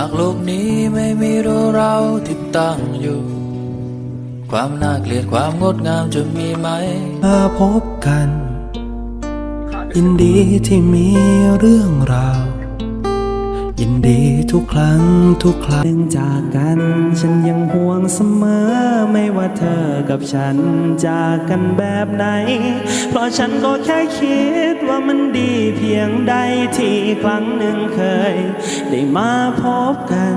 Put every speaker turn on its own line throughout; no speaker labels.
ากโลกนี้ไม่มีเราเราที่ตั้งอยู่ ความน่าเกลียดความงดงามจะมีไหม
มาพบกัน ยินดีที่มีเรื่องราว ยินดีทุกครั้งทุกครั้งจากกัน ฉันยังห่วงเสมอ ไม่ว่าเธอกับฉันจากกันแบบไหน เพราะฉันก็แค่คิดว่ามันดีเพียงใดที่ครั้งหนึ่งเคย ได้มาพบกัน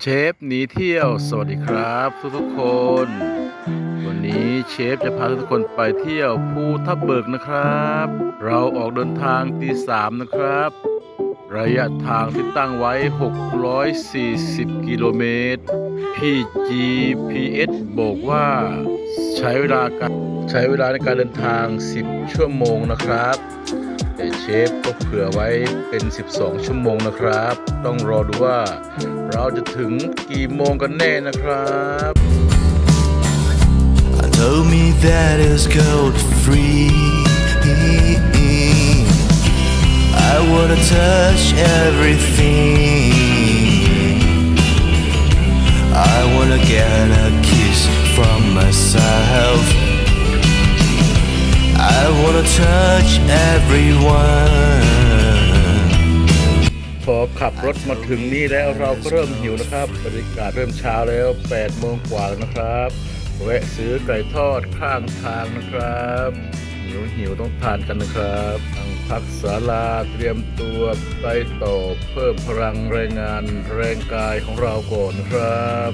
เชฟหนีเที่ยว สวัสดีครับทุกทุกๆคน วันนี้เชฟจะพาทุกคนไปเที่ยวภูทับเบิกนะครับ เราออกเดินทางตีสามนะครับ ระยะทางที่ตั้งไว้ 640 กิโลเมตร PGPS บอกว่าใช้เวลาการใช้เวลาในการเดินทาง 10 ชั่วโมงนะครับ แต่เชฟก็เผื่อไว้เป็น 12 ชั่วโมงนะครับ ต้องรอดูว่าเราจะถึงกี่โมงกันแน่นะครับ
Told me that is gold free. I wanna touch everything. I wanna get a kiss from myself. I wanna touch everyone.
พอขับรถมาถึงนี่แล้วเราก็เริ่มหิวนะครับบรรยากาศเริ่มเช้าแล้ว8โมงกว่าแล้วนะครับ แวะซื้อไก่ทอดข้างทางนะครับ หิวหิวต้องทานกันนะครับทางพักศาลาเตรียมตัวไปต่อเพิ่มพลังแรงงานแรงกายของเราก่อนนะครับ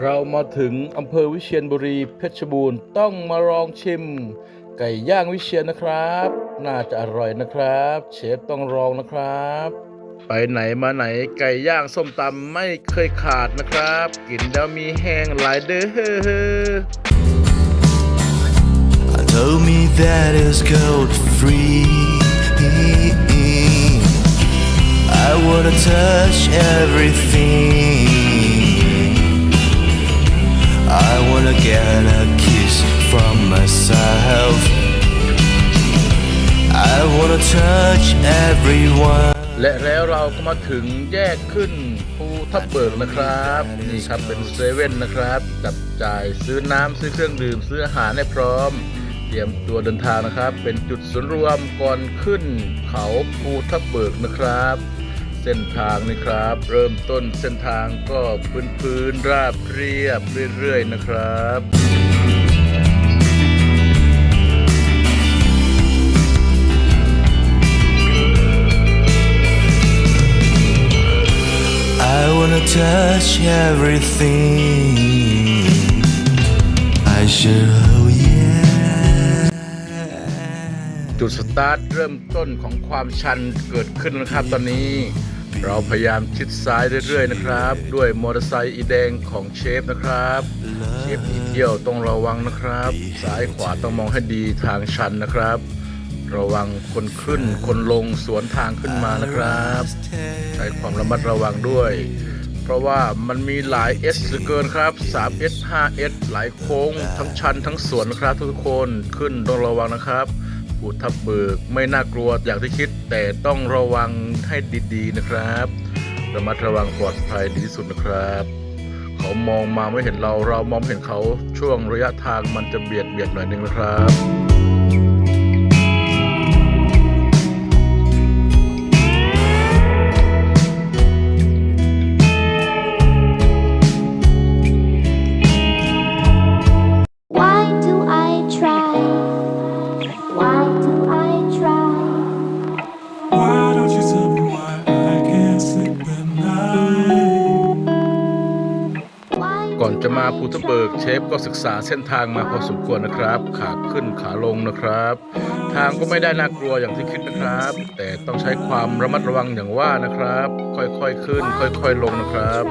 เรามาถึงอำเภอวิเชียรบุรีเพชรบูรณ์ต้องมาลองชิม ไก่ย่างวิเชียรนะครับ น่าจะอร่อยนะครับ เชฟต้องลองนะครับ ไปไหนมาไหนไก่ย่างส้มตำไม่เคยขาดนะครับ กินแล้วมีแห้งหลายเด้อ
Told me that it's gold free. I wanna touch everything. I wanna get a kiss from myself. I wanna touch everyone.
และแล้วเราก็มาถึงแยกขึ้นภูทับเบิกนะครับ นี่ครับเป็นเซเว่นนะครับ จับจ่ายซื้อน้ำซื้อเครื่องดื่มซื้ออาหารให้พร้อม เตรียมตัวเดินทางนะครับ เป็นจุดศูนย์รวมก่อนขึ้นเขาภูทับเบิกนะครับ เส้นทางนี่ครับ เริ่มต้นเส้นทางก็พื้นพื้นราบเรียบเรื่อยๆนะครับ
touch everything. I should, oh yeah.
จุดสตาร์ทเริ่มต้นของความชันเกิดขึ้นนะครับตอนนี้ เราพยายามชิดซ้ายเรื่อยๆนะครับ ด้วยมอเตอร์ไซค์อีแดงของเชฟนะครับเชฟหนีเที่ยวต้องระวังนะครับ ซ้ายขวาต้องมองให้ดีทางชันนะครับระวังคนขึ้นคนลงสวนทางขึ้นมานะครับ ใช้ความระมัดระวังด้วย เพราะว่ามันมีหลาย S เหลือเกินครับ 3S 5S หลายโค้ง ทั้งชันทั้งสวนนะครับทุกคนขึ้นต้องระวังนะครับภูทับเบิกไม่น่ากลัวอย่างที่คิด แต่ต้องระวังให้ดีๆนะครับระมัดระวังปลอดภัยดีที่สุดนะครับ เขามองมาไม่เห็นเราเรามองไม่เห็นเขาช่วงระยะทางมันจะเบียดเบียดหน่อยนึงนะครับ ภูทเบิกเชฟก็ศึกษาเส้นทางมาพอสมควรนะครับ ขาขึ้นขาลงนะครับ ทางก็ไม่ได้น่ากลัวอย่างที่คิดนะครับ แต่ต้องใช้ความระมัดระวังอย่างว่านะครับ ค่อยๆขึ้น ค่อยๆลงนะครับ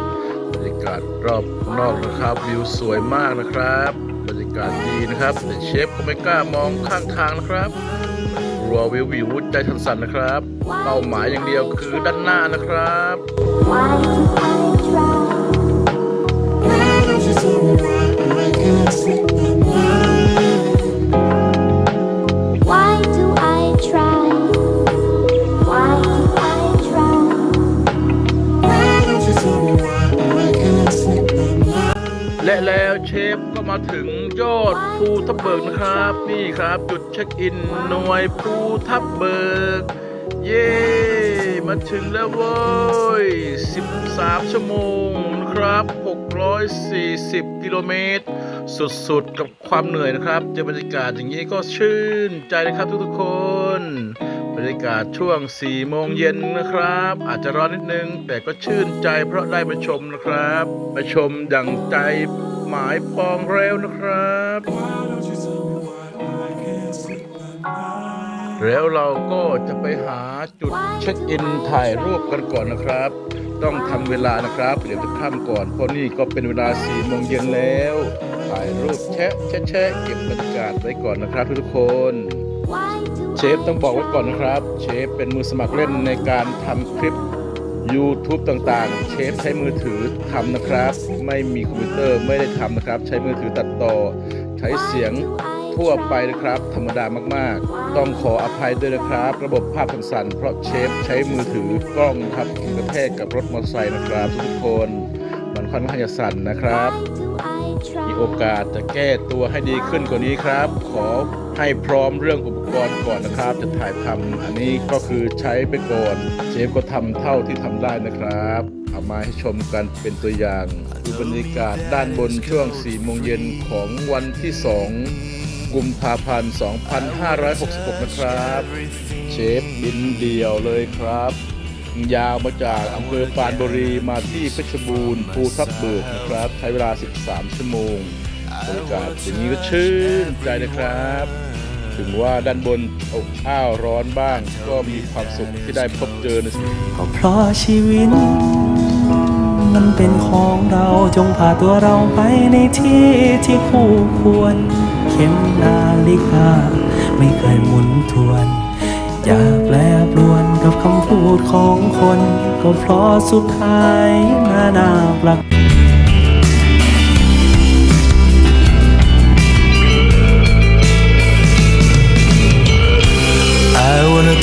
บรรยากาศรอบนอกนะครับวิวสวยมากนะครับ บรรยากาศดีนะครับ แต่เชฟก็ไม่กล้ามองข้างทางนะครับกลัววิววิวใจสั่นๆนะครับ เป้าหมายอย่างเดียวคือด้านหน้านะครับ มาถึงยอดภูทับเบิกนะครับ นี่ครับ จุดเช็คอินหน่วยภูทับเบิก เย้มาถึงแล้วเว้ย 13 ชั่วโมงนะครับ 640 กิโลเมตร สุดๆ กับความเหนื่อยนะครับ เจอบรรยากาศอย่างนี้ก็ชื่นใจนะครับทุกๆคน บรรยากาศช่วง 4 โมงเย็นนะครับ อาจจะร้อนนิดนึง แต่ก็ชื่นใจเพราะได้มาชมนะครับ มาชมดังใจ หมายปองแล้วนะครับ
Why don't you tell me why I can't sleep at night?
แล้วเราก็จะไปหาจุดเช็คอินถ่ายรูปกันก่อนนะครับ ต้องทำเวลานะครับ เดี๋ยวจะข้ามก่อนเพราะนี่ก็เป็นเวลา4โมงเย็นแล้ว ถ่ายรูปแชะแชะแชะเก็บบรรยากาศไว้ก่อนนะครับทุกๆคน
Why do
เชฟต้องบอกไว้ก่อนนะครับ เชฟเป็นมือสมัครเล่นในการทำคลิป YouTube ต่างๆ เชฟใช้มือถือทำนะครับ ไม่มีคอมพิวเตอร์ไม่ได้ทำนะครับ ใช้มือถือตัดต่อ ใช้เสียงทั่วไปนะครับ ธรรมดามากๆ ต้องขออภัยด้วยนะครับ ระบบภาพสั่นๆเพราะเชฟใช้มือถือกล้องครับกระแทกกับรถมอเตอร์ไซค์นะครับ ทุกคนมันค่อนข้างจะสั่นนะครับมีโอกาสจะแก้ตัวให้ดีขึ้นกว่านี้ครับ ขอให้พร้อมเรื่องอุป กรณ์ก่อนนะครับจะถ่ายทำอันนี้ก็คือใช้ไปก่อนเชฟก็ทำเท่าที่ทำได้นะครับเอามาให้ชมกันเป็นตัวอย่างดูบรรยากาศด้านบนช่วง4โมงเย็นของวันที่ 2 กุมภาพันธ์ 2566 นะครับ เชฟบินเดียวเลยครับ ยาวมาจากอำเภอปานบุรีมาที่เพชรบูรณ์ภูทับเบิกนะครับ ใช้เวลา 13 ชั่วโมงบรรยากาศอย่างนี้ก็ชื่นใจนะครับ ถึงว่าด้านบนอบอ้าวร้อนบ้าง ก็มีความสุขที่ได้พบเจอในสิ่ง
ก็เพราะชีวิต มันเป็นของเราจงพาตัวเราไปในที่ที่คู่ควร เข็มนาฬิกาไม่เคยหมุนทวน อย่าแปรปรวนกับคำพูดของคน ก็เพราะสุดท้ายนานาปลัก
I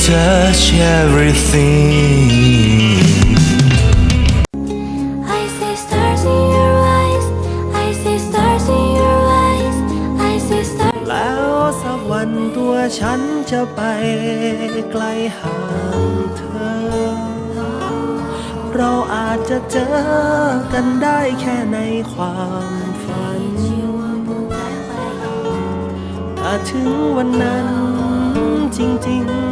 touch everything.
I see stars in your eyes. I see stars in your eyes. I see stars.
แล้วสักวันตัวฉันจะไปไกลห่างเธอ เราอาจจะเจอกันได้แค่ในความฝัน ถ้าถึงวันนั้นจริงๆมันคงจะ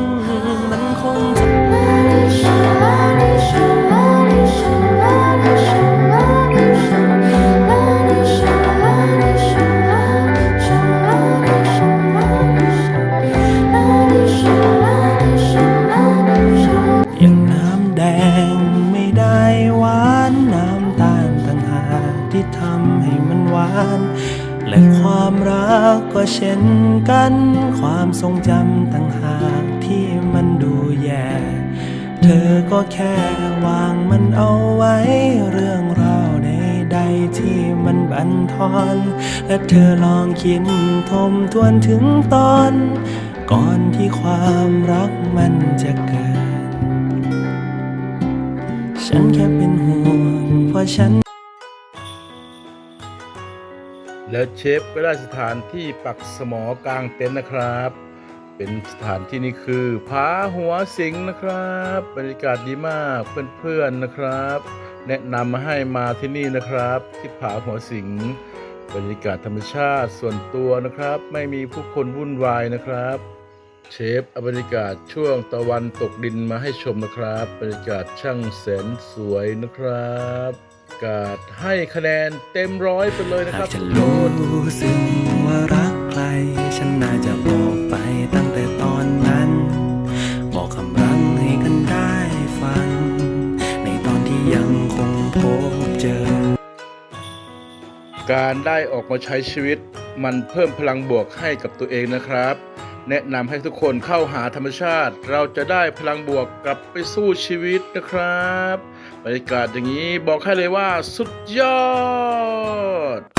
อย่างน้ำแดงไม่ได้หวานน้ำตาลต่างหากที่ทำให้มันหวาน และความรักก็เช่นกัน ความทรงจำ แค่วางมันเอาไว้ เรื่องราวใดๆที่มันบันทอน และเธอลองคิดทบทวนถึงตอน ก่อนที่ความรักมันจะเกิด ฉันแค่เป็นห่วงเพราะฉัน
แล้วเชฟก็ได้สถานที่ปักสมอกลางเต็นท์นะครับ เป็นสถานที่นี้คือผาหัวสิงห์นะครับบรรยากาศดีมากเพื่อนๆนะครับ แนะนำมาให้มาที่นี่นะครับ ที่ผาหัวสิงห์บรรยากาศธรรมชาติส่วนตัวนะครับ ไม่มีผู้คนวุ่นวายนะครับ เชฟเอาบรรยากาศช่วงตะวันตกดินมาให้ชมนะครับ บรรยากาศช่างแสนสวยนะครับกาศให้คะแนนเต็มร้อยไปเลยนะครับ
จะ
ทุก
รู้สึกว่ารักใคร ฉันน่าจะบอก กา
รได้ออกมาใช้ชีวิต มันเพิ่มพลังบวกให้กับตัวเองนะครับ แนะนำให้ทุกคนเข้าหาธรรมชาติ เราจะได้พลังบวกกลับไปสู้ชีวิตนะครับบรรยากาศอย่างนี้บอกให้เลยว่าสุดยอด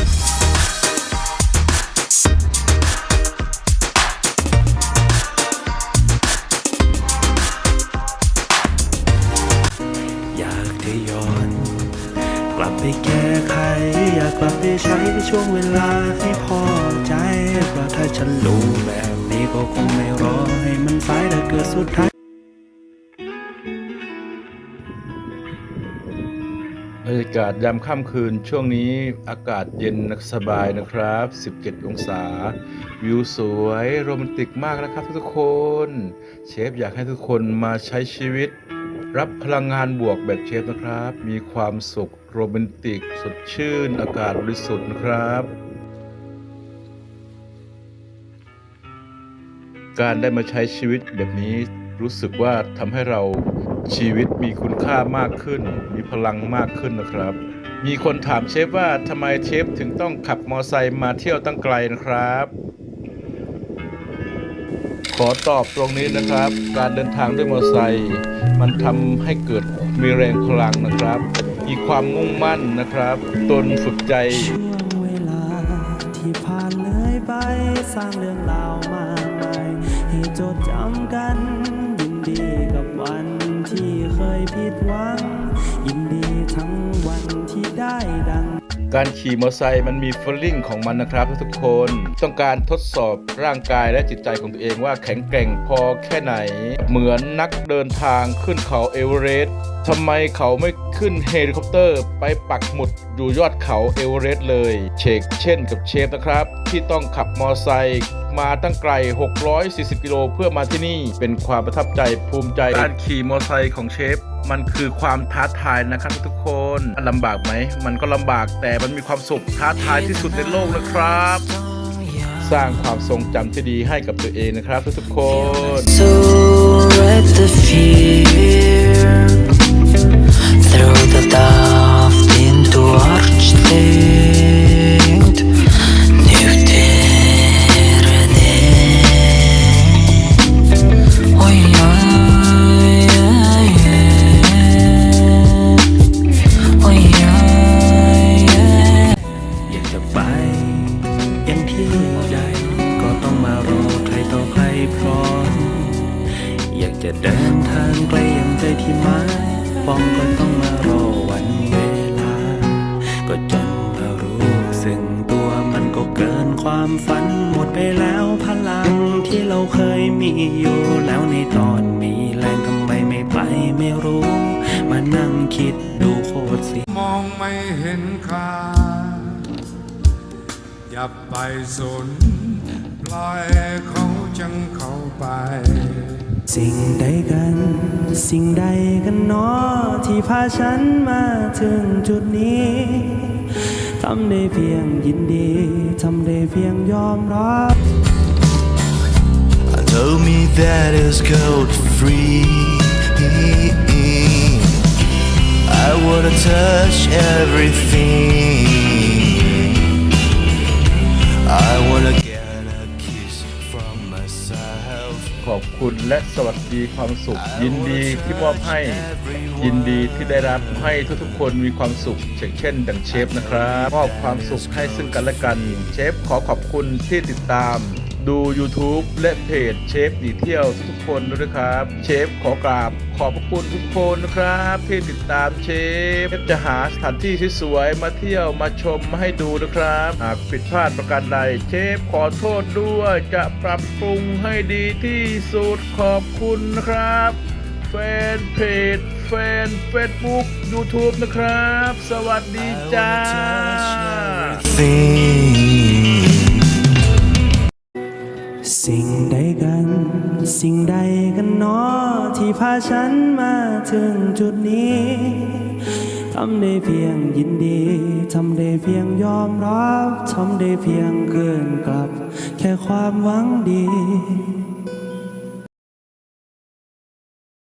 ใช้ในช่วงเวลาให้พอใจ เพราะถ้าฉันรู้แบบนี้ก็คงไม่รอให้มันสายถ้าเกิดสุดท้าย
บรรยากาศยามค่ำคืนช่วงนี้อากาศเย็นสบายนะครับ 17 องศา วิวสวยโรแมนติกมากนะครับทุกคน เชฟอยากให้ทุกคนมาใช้ชีวิต รับพลังงานบวกแบบเชฟนะครับ มีความสุข โรแมนติกสดชื่นอากาศบริสุทธิ์นะครับ การได้มาใช้ชีวิตแบบนี้รู้สึกว่าทำให้เราชีวิตมีคุณค่ามากขึ้น มีพลังมากขึ้นนะครับ มีคนถามเชฟว่าทำไมเชฟถึงต้องขับมอไซค์มาเที่ยวตั้งไกลนะครับ ขอตอบตรงนี้นะครับ การเดินทางด้วยมอเตอร์ไซค์มันทำให้เกิดมีแรงพลังนะครับ มีความมุ่งมั่นนะครับ ตนฝึกใจ
ช่วงเวลาที่ผ่านเลยไปสร้างเรื่องราวมากมายให้จดจำกัน ยินดีกับวันที่เคยผิดหวัง ยินดีทั้งวันที่ได้ดัง
การขี่มอเตอร์ไซค์มันมีฟลลิ่งของมันนะครับทุกคน ต้องการทดสอบร่างกายและจิตใจของตัวเองว่าแข็งแกร่งพอแค่ไหน เหมือนนักเดินทางขึ้นเขาเอเวอเรสต์ทำไมเขาไม่ขึ้นเฮลิคอปเตอร์ ไปปักหมุดอยู่ยอดเขาเอเวอเรสต์เลยเชกเช่นกับเชฟนะครับ ที่ต้องขับมอเตอร์ไซค์มาตั้งไกล 640 กิโลเพื่อมาที่นี่เป็นความประทับใจภูมิใจการขี่มอเตอร์ไซค์ของเชฟ มันคือความท้าทายนะครับทุกคนลำบากไหม มันก็ลำบากแต่มันมีความสุขท้าทายที่สุดในโลกนะครับ สร้างความทรงจำที่ดีให้กับตัวเองนะครับทุกๆคน
So let the fear throw the daft into
arch day เราเคยมีอยู่แล้วในตอนมีแรงทำไมไม่ไปไม่รู้ มานั่งคิดดูโคตรสี
มองไม่เห็นค่าอย่าไปสนปล่อยเขาจังเขาไป
สิ่งใดกัน สิ่งใดกันเนาะที่พาฉันมาถึงจุดนี้ทำได้เพียงยินดี ทำได้เพียงยอมรับ
Told me that it's gold free. I wanna touch everything. I wanna get a kiss from myself.
ขอบคุณและสวัสดีความสุข ยินดีที่มอบให้ ยินดีที่ได้รับให้ทุกๆคนมีความสุขเช่นเช่นดังเชฟนะครับมอบความสุขให้ซึ่งกันและกัน เชฟขอขอบคุณที่ติดตาม ดู YouTube และเพจเชฟหนีเที่ยวทุกคนด้วยครับ เชฟขอกราบขอบพระคุณทุกคนนะครับ ที่ติดตามเชฟ จะหาสถานที่สวยๆมาเที่ยวมาชมมาให้ดูนะครับ หากผิดพลาดประการใดเชฟขอโทษด้วยจะปรับปรุงให้ดีที่สุดขอบคุณนะครับ แฟนเพจแฟน Facebook YouTube นะครับ สวัสดีจ้า
สิ่งใดกัน สิ่งใดกันเนาะที่พาฉันมาถึงจุดนี้ ทำได้เพียงยินดี ทำได้เพียงยอมรับ ทำได้เพียงเกินกลับ แค่ความหวังดี